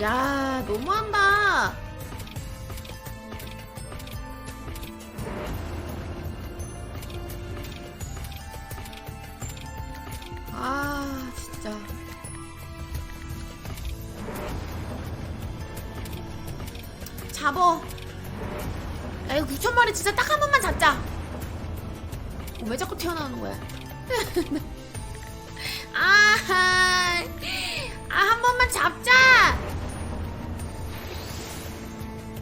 야, 너무한다. 아, 진짜. 잡어. 야, 이거 9천 마리 진짜 딱 한 번만 잡자. 어, 왜 자꾸 튀어나오는 거야? 아, 아, 한 번만 잡자.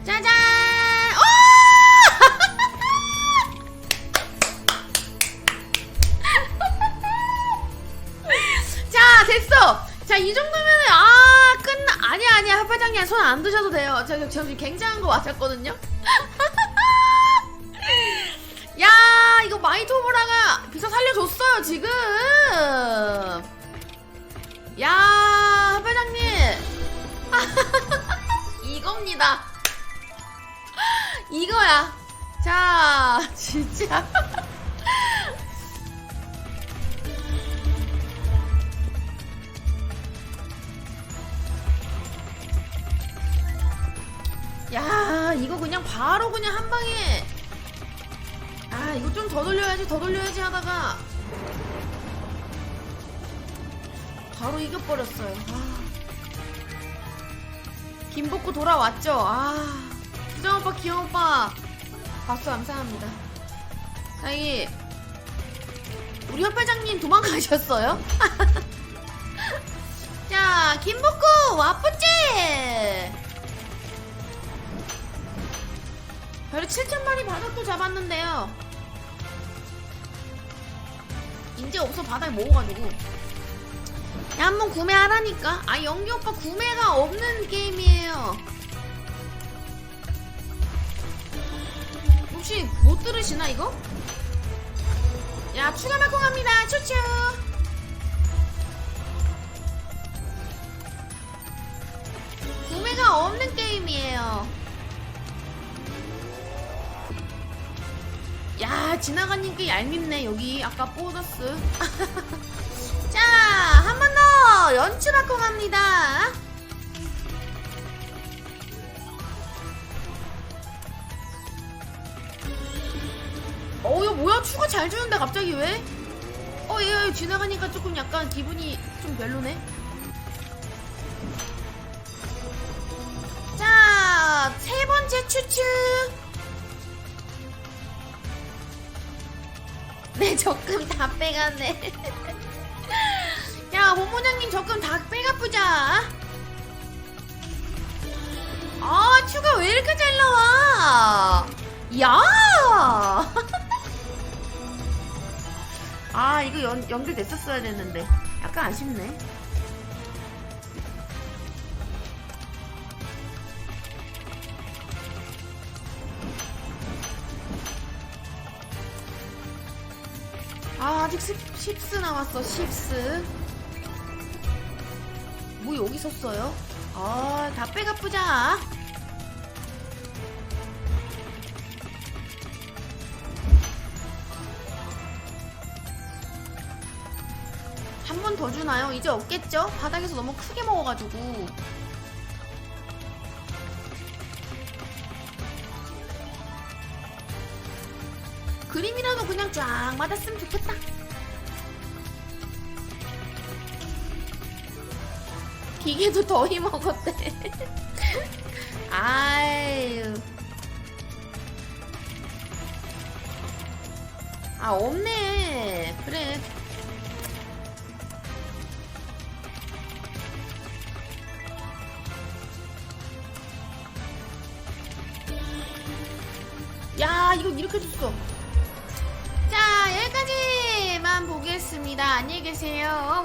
짜잔! 오! 자, 됐어. 자, 이 정도면은 아 끝나. 아니야, 아니야, 합파장님 손 안 드셔도 돼요. 제가 저 지금 굉장한 거 맞았거든요. 야, 이거 마이토브라가 비서 살려줬어요 지금. 야, 합파장님. 이겁니다. 이거야. 자, 진짜. 야, 이거 그냥 바로 그냥 한 방에. 아, 이거 좀 더 돌려야지, 더 돌려야지 하다가. 바로 이겨버렸어요. 아. 김복구 돌아왔죠? 아. 수정 오빠, 기영 오빠. 박수 감사합니다. 다행히, 우리 협회장님 도망가셨어요? 자, 김복구, 와뿌찌! 별이 7천마리 바닥도 잡았는데요. 이제 없어 바닥에 모아가지고. 야, 한번 구매하라니까. 아, 영기 오빠 구매가 없는 게임이에요. 혹시 못 들으시나, 이거? 야, 추가 발송합니다. 추추. 구매가 없는 게임이에요. 야 지나가니까 얄밉네 여기 아까 보너스 자 한 번 더 연출하고 갑니다 추가 잘 주는데 갑자기 왜? 어 얘, 얘 지나가니까 조금 약간 기분이 좀 별로네 자 세 번째 추추 네, 적금 다 빼갔네. 야, 본부장님 적금 다 빼가보자. 아, 추가 왜 이렇게 잘 나와? 야! 아, 이거 연, 연결됐었어야 됐는데. 약간 아쉽네. 아, 아직 10, 10스 남았어, 10스. 뭐 여기 섰어요? 아, 다 빼가쁘자. 한 번 더 주나요? 이제 없겠죠? 바닥에서 너무 크게 먹어가지고. 그림이라도 그냥 쫙 맞았으면 좋겠다. 기계도 더 힘먹었대. 아유. 아, 없네. 그래. 야, 이거 이렇게 줬어. 자, 여기까지만 보겠습니다. 안녕히 계세요.